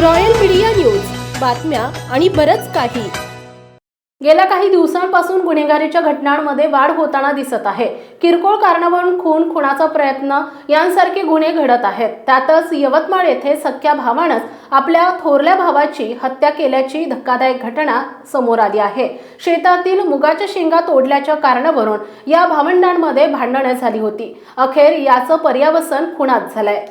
Royal media news. बातम्या आणि बरंच काही. गेल्या काही दिवसांपासून गुन्हेगारीच्या घटनांमध्ये वाढ होताना दिसत आहे. किरकोळ कारणावरून खून खुनाचा प्रयत्न यांसारखे गुन्हे घडत आहेत. त्यातच यवतमाळ येथे सख्या भावानंच आपल्या थोरल्या भावाची हत्या केल्याची धक्कादायक घटना समोर आली आहे. शेतातील मुगाच्या शेंगा तोडल्याच्या कारणावरून या भावंडांमध्ये भांडणे झाली होती. अखेर याचं पर्यावसन खुणात झालंय.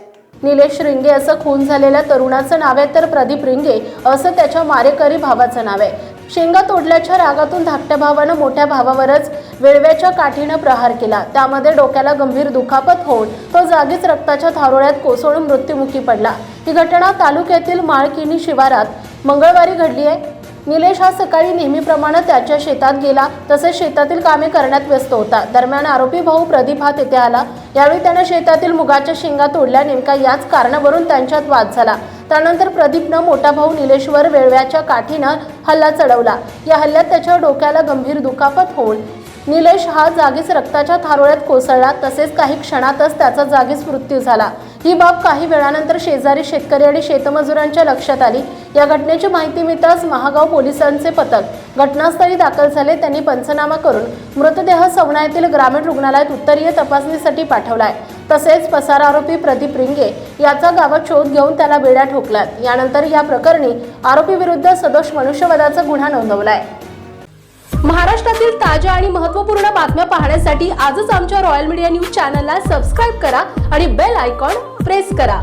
निलेश रिंगे असं खून झालेल्या तरुणाचं नाव आहे. तर प्रदीप रिंगे असं त्याच्या मारेकरी भावाचं नाव आहे. शेंगा तोडल्याच्या रागातून धाकट्या भावानं मोठ्या भावावरच वेळव्याच्या काठीनं प्रहार केला. त्यामध्ये डोक्याला गंभीर दुखापत होऊन तो जागीच रक्ताच्या थारोळ्यात कोसळून मृत्युमुखी पडला. ही घटना तालुक्यातील माळकिनी शिवारात मंगळवारी घडली आहे. निलेश हा सकाळी नेहमीप्रमाणे त्याच्या शेतात गेला. तसेच शेतातील कामे करण्यात व्यस्त होता. दरम्यान आरोपी भाऊ प्रदीप हा तेथे आला. यावेळी त्यानं शेतातील मुगाच्या शेंगा तोडल्या. नेमका याच कारणावरून त्यांच्यात वाद झाला. त्यानंतर प्रदीपनं मोठा भाऊ निलेशवर वेळव्याच्या काठीनं हल्ला चढवला. या हल्ल्यात त्याच्या डोक्याला गंभीर दुखापत होऊन निलेश हा जागीच रक्ताच्या थारोळ्यात कोसळला. तसेच काही क्षणातच त्याचा जागीच मृत्यू झाला. ही बाब काही वेळानंतर शेजारी शेतकरी आणि शेतमजुरांच्या लक्षात आली. या घटनेची माहिती मिळताच महागाव पोलिसांचे पथक घटनास्थळी दाखल झाले. त्यांनी पंचनामा करून मृतदेह सवणा येथील ग्रामीण रुग्णालयात उत्तरीय तपासणीसाठी पाठवलाय. तसेच पसार आरोपी प्रदीप रिंगे याचा गावात शोध घेऊन त्याला बेड्या ठोकल्यात. यानंतर या प्रकरणी आरोपी विरुद्ध सदोष मनुष्यवधाचा गुन्हा नोंदवलाय. महाराष्ट्रातील ताज्या आणि महत्त्वपूर्ण बातम्या पाहण्यासाठी आजच आमच्या रॉयल मीडिया न्यूज चॅनलला सबस्क्राईब करा आणि बेल आयकॉन प्रेस करा.